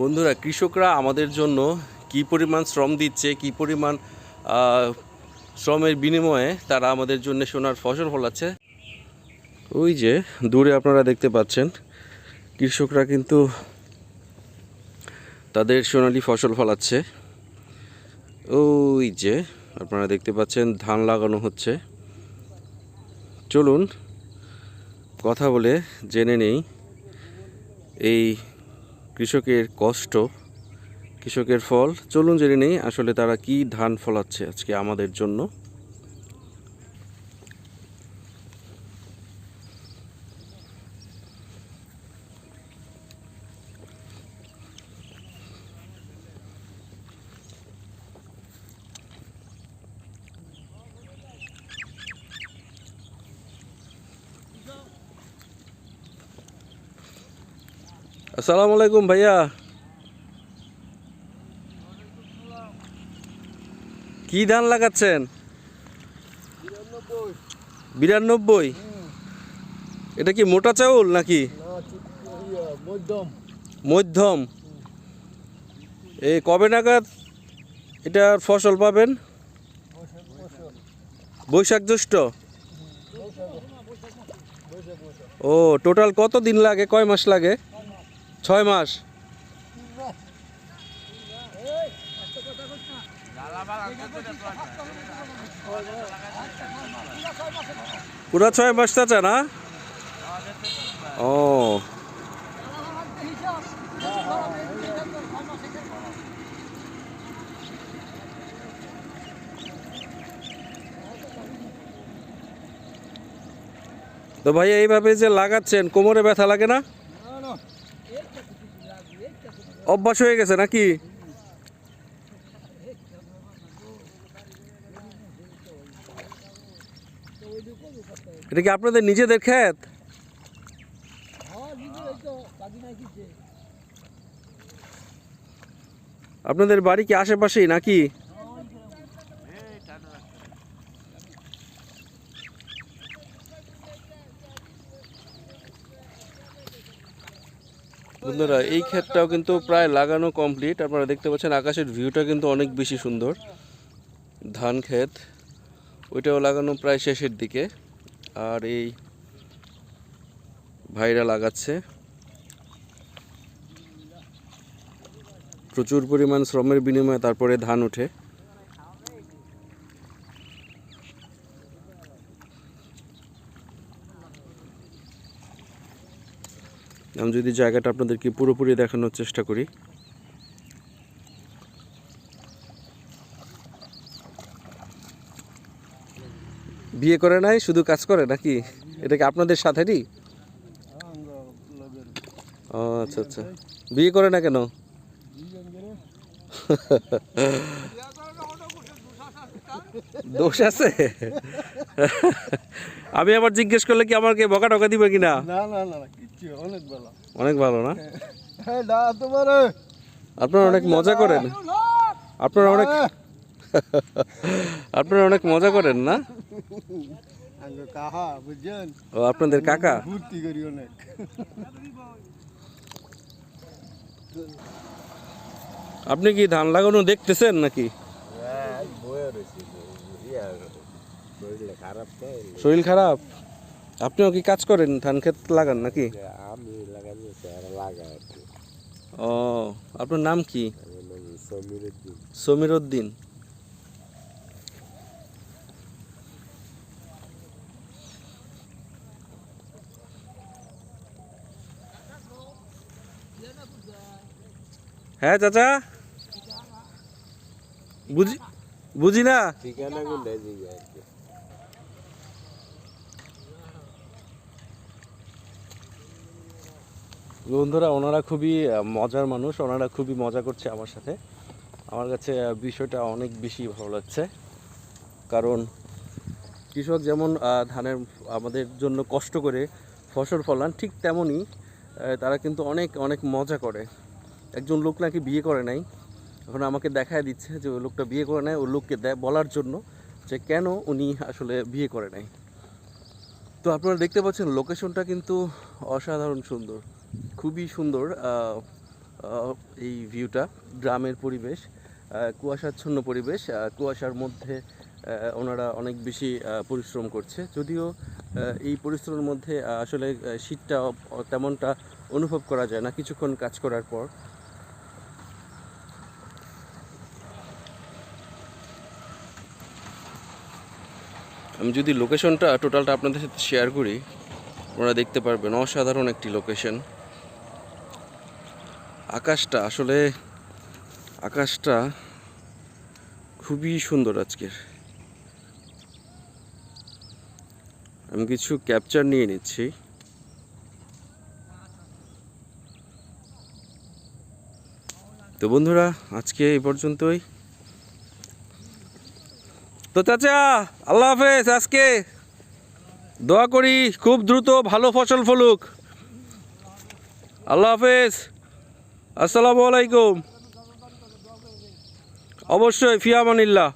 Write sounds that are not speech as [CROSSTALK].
বন্ধুরা, কৃষকরা আমাদের জন্য কি পরিমাণ শ্রম দিচ্ছে, কি পরিমাণ শ্রমের বিনিময়ে তারা আমাদের জন্য সোনার ফসল ফলাচ্ছে। ওই যে, দূরে আপনারা দেখতে পাচ্ছেন, কৃষকরা কিন্তু তাদের সোনালি ফসল ফলাচ্ছে। ওই যে, আপনারা দেখতে পাচ্ছেন, ধান লাগানো হচ্ছে। চলুন, কথা বলে জেনে নেই, এই কৃষকের কষ্ট, কৃষকের ফল, চলুন জেনে নেই আসলে তারা কি ধান ফলাচ্ছে আজকে আমাদের জন্য। আসসালামু আলাইকুম ভাইয়া কি ধান লাগাচ্ছেন? বিরানব্বই। এটা কি মোটা চাউল নাকি? মধ্যম। এই কবে নাগাদ এটার ফসল পাবেন? বৈশাখ জ্যৈষ্ঠ। ও, টোটাল কত দিন লাগে? কয় মাস লাগে? ছয় মাস। পুরা ছয় মাস চাচা না? ও। তো ভাই, এইভাবে যে লাগাচ্ছেন, কোমরে ব্যথা লাগে না? অভ্যাস হয়ে গেছে নাকি? এটা কি আপনাদের নিজেদের ক্ষেত আপনাদের বাড়ি কি আশেপাশেই নাকি? বন্ধুরা, এই ক্ষেতটাও কিন্তু প্রায় লাগানো কমপ্লিট আপনারা দেখতে পাচ্ছেন আকাশের ভিউটা কিন্তু অনেক বেশি সুন্দর। ধান ক্ষেত, ওইটাও লাগানো প্রায় শেষের দিকে। আর এই ভাইরা লাগাচ্ছে। প্রচুর পরিমাণ শ্রমের বিনিময়ে তারপরে ধান ওঠে। আমি যদি জায়গাটা আপনাদেরকে পুরোপুরি দেখানোর চেষ্টা করি। বিয়ে করে নাই, শুধু কাজ করে নাকি? এটা কি আপনাদের সাথেরই? ও আচ্ছা আচ্ছা। বিয়ে করে না কেন? [LAUGHS] দোষ আছে? আমি আবার জিজ্ঞেস করলে কি আমাকে বকা টকা দিবে কিনা? না না না কিচ্ছু অনেক ভালো। অনেক ভালো না? আপনারা অনেক মজা করেন। আপনারা অনেক আপনারা অনেক মজা করেন না? ও আপনাদের কাকা? ভর্তি করি অনেক। আপনি কি ধান লাগানো দেখতেছেন নাকি? শরীর খারাপ? আপনিও কি কাজ করেন? ধান ক্ষেত লাগান নাকি? আমি লাগাই ও আপনার নাম কি? সমীর উদ্দিন হ্যাঁ চাচা? বুঝি বুঝি না? বন্ধুরা, ওনারা খুবই মজার মানুষ। ওনারা খুবই মজা করছে আমার সাথে। আমার কাছে বিষয়টা অনেক বেশি ভালো লাগছে। কারণ কৃষক যেমন ধানের, আমাদের জন্য কষ্ট করে ফসল ফলান, ঠিক তেমনই তারা কিন্তু অনেক অনেক মজা করে। একজন লোক নাকি বিয়ে করে নাই। এখন আমাকে দেখায় দিচ্ছে যে ওই লোকটা বিয়ে করে নেয়, ওই লোককে দেয় বলার জন্য যে কেন উনি আসলে বিয়ে করে নাই। তো আপনারা দেখতে পাচ্ছেন, লোকেশনটা কিন্তু অসাধারণ সুন্দর, খুবই সুন্দর এই ভিউটা, গ্রামের পরিবেশ কুয়াশাচ্ছন্ন পরিবেশ কুয়াশার মধ্যে ওনারা অনেক বেশি পরিশ্রম করছে। যদিও এই পরিশ্রমের মধ্যে আসলে শীতটা তেমনটা অনুভব করা যায় না, কিছুক্ষণ কাজ করার পর। আমি যদি লোকেশনটা টোটালটা আপনাদের সাথে শেয়ার করি, আপনারা দেখতে পারবেন অসাধারণ একটি লোকেশন আকাশটা আসলে, আকাশটা খুবই সুন্দর আজকের। আমি কিছু ক্যাপচার নিয়ে নিচ্ছি। তো বন্ধুরা, আজকে এই পর্যন্তই। তো চাচা, আল্লাহ হাফেজ, আজকে দোয়া করি, খুব দ্রুত ভালো ফসল ফলুক। আল্লাহ হাফেজ, আসসালামু আলাইকুম। অবশ্যই ফিয়ামানিল্লাহ